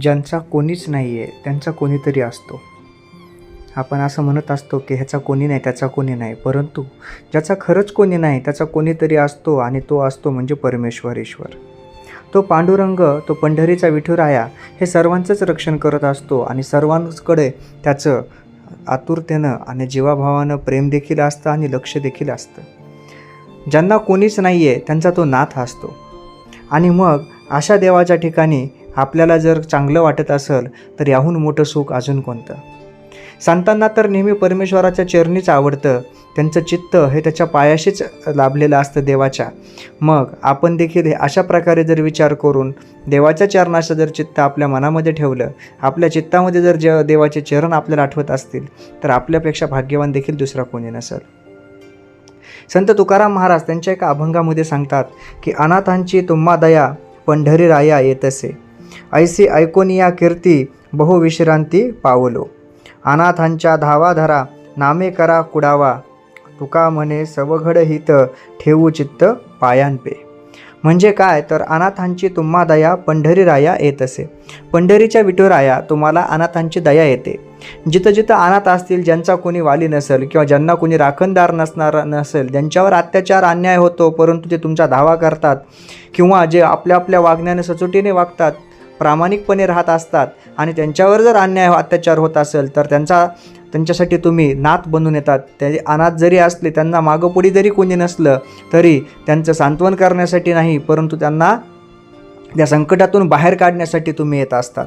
ज्यांचा कोणीच नाही आहे त्यांचा कोणीतरी असतो. आपण असं म्हणत असतो की ह्याचा कोणी नाही त्याचा कोणी नाही. परंतु ज्याचा खरंच कोणी नाही त्याचा कोणीतरी असतो आणि तो असतो म्हणजे परमेश्वर ईश्वर तो पांडुरंग तो पंढरीचा विठुराया हे सर्वांचंच रक्षण करत असतो आणि सर्वांकडे त्याचं आतुरतेनं आणि जीवाभावानं प्रेम देखील असतं आणि लक्ष देखील असतं. ज्यांना कोणीच नाही आहे त्यांचा तो नाथ असतो. आणि मग अशा देवाच्या ठिकाणी आपल्याला जर चांगलं वाटत असेल तर याहून मोठं सुख अजून कोणतं? संतांना तर नेहमी परमेश्वराच्या चरणीच आवडतं. त्यांचं चित्त हे त्याच्या पायाशीच लाभलेलं असतं देवाच्या. मग आपण देखील हे अशा प्रकारे जर विचार करून देवाच्या चरणाचं जर चित्त आपल्या मनामध्ये ठेवलं आपल्या चित्तामध्ये जर जे देवाचे चरण आपल्याला आठवत असतील तर आपल्यापेक्षा भाग्यवान देखील दुसरा कोणी नसेल. संत तुकाराम महाराज त्यांच्या एका अभंगामध्ये सांगतात की अनाथांची तुम्हा दया पंढरी राया येतसे. ऐसी ऐकोनिया कीर्ती बहुविश्रांती पावलो अनाथांच्या धावाधरा नामे करा कुडावा. तुका म्हणे सवघड हित ठेवू चित्त पायांपे. म्हणजे काय? तर अनाथांची तुम्हा दया पंढरी राया येत असे. पंढरीच्या विठुराया तुम्हाला अनाथांची दया येते. जिथं जिथं अनाथ असतील ज्यांचा कोणी वाली नसेल किंवा ज्यांना कोणी राखणदार नसणार नसेल ज्यांच्यावर अत्याचार अन्याय होतो परंतु ते तुमचा धावा करतात किंवा जे आपल्या आपल्या वागण्याने सचोटीने वागतात प्रामाणिकपणे राहत असतात आणि त्यांच्यावर जर अन्याय अत्याचार होत असेल तर त्यांचा त्यांच्यासाठी तुम्ही नाथ बनून येतात. ते अनाथ जरी असले त्यांना मागोपुढी जरी कोणी नसलं तरी त्यांचं सांत्वन करण्यासाठी नाही परंतु त्यांना त्या संकटातून बाहेर काढण्यासाठी तुम्ही येत असतात.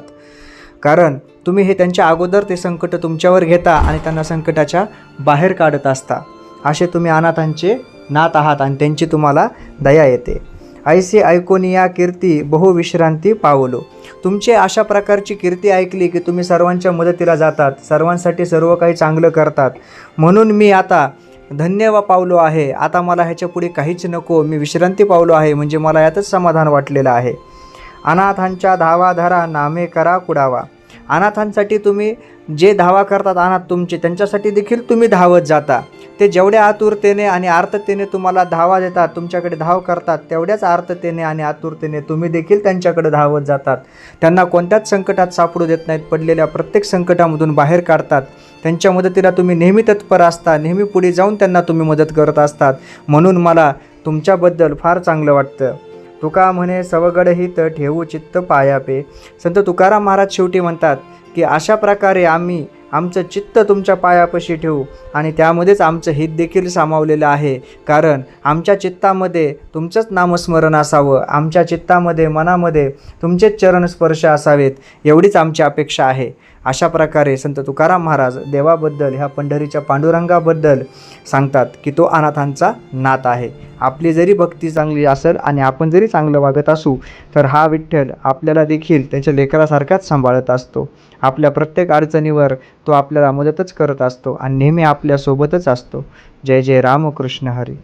कारण तुम्ही हे त्यांच्या अगोदर ते संकट तुमच्यावर घेता आणि त्यांना संकटाच्या बाहेर काढत असता. असे तुम्ही अनाथांचे नात आहात आणि त्यांची तुम्हाला दया येते. ऐसे ऐकोनिया कीर्ती बहुविश्रांती पावलो. तुमचे अशा प्रकारची कीर्ती ऐकली की तुम्ही सर्वांच्या मदतीला जातात सर्वांसाठी सर्व काही चांगलं करतात. म्हणून मी आता धन्य व पावलो आहे. आता मला ह्याच्या पुढे काहीच नको. मी विश्रांती पावलो आहे म्हणजे मला यातच समाधान वाटलेलं आहे. अनाथांच्या धावा धरा नामे करा कुडावा. अनाथांसाठी तुम्ही जे धावा करतात अनाथ तुमचे त्यांच्यासाठी देखील तुम्ही धावत जाता. ते जेवढ्या आतुरतेने आणि आर्ततेने तुम्हाला धावा देतात तुमच्याकडे धाव करतात तेवढ्याच आर्ततेने आणि आतुरतेने तुम्ही देखील त्यांच्याकडे धावत जातात. त्यांना कोणत्याच संकटात सापडू देत नाहीत पडलेल्या प्रत्येक संकटामधून बाहेर काढतात. त्यांच्या मदतीला तुम्ही नेहमी तत्पर असता नेहमी पुढे जाऊन त्यांना तुम्ही मदत करत असतात. म्हणून मला तुमच्याबद्दल फार चांगलं वाटतं. तुका म्हणे सवगड हित ठेवू चित्त पायापे. संत तुकाराम महाराज शेवटी म्हणतात की अशा प्रकारे आम्ही आमचं चित्त तुमच्या पायापाशी ठेवू आणि त्यामध्येच आमचं हित देखील सामावलेलं आहे. कारण आमच्या चित्तामध्ये तुमचंच नामस्मरण असावं. आमच्या चित्तामध्ये मनामध्ये तुमचेच चरण स्पर्श असावेत. एवढीच आमची अपेक्षा आहे. अशा प्रकारे संत तुकाराम महाराज देवाबद्दल ह्या पंढरीच्या पांडुरंगाबद्दल सांगतात की तो अनाथांचा नात आहे. आपली जरी भक्ती चांगली असेल आणि आपण जरी चांगलं वागत असू तर हा विठ्ठल आपल्याला देखील त्याच्या लेकरासारखाच सांभाळत असतो. आपल्या प्रत्येक अडचणीवर तो आपल्याला मदतच करत असतो आणि नेहमी आपल्यासोबतच असतो. जय जय रामकृष्ण हरी.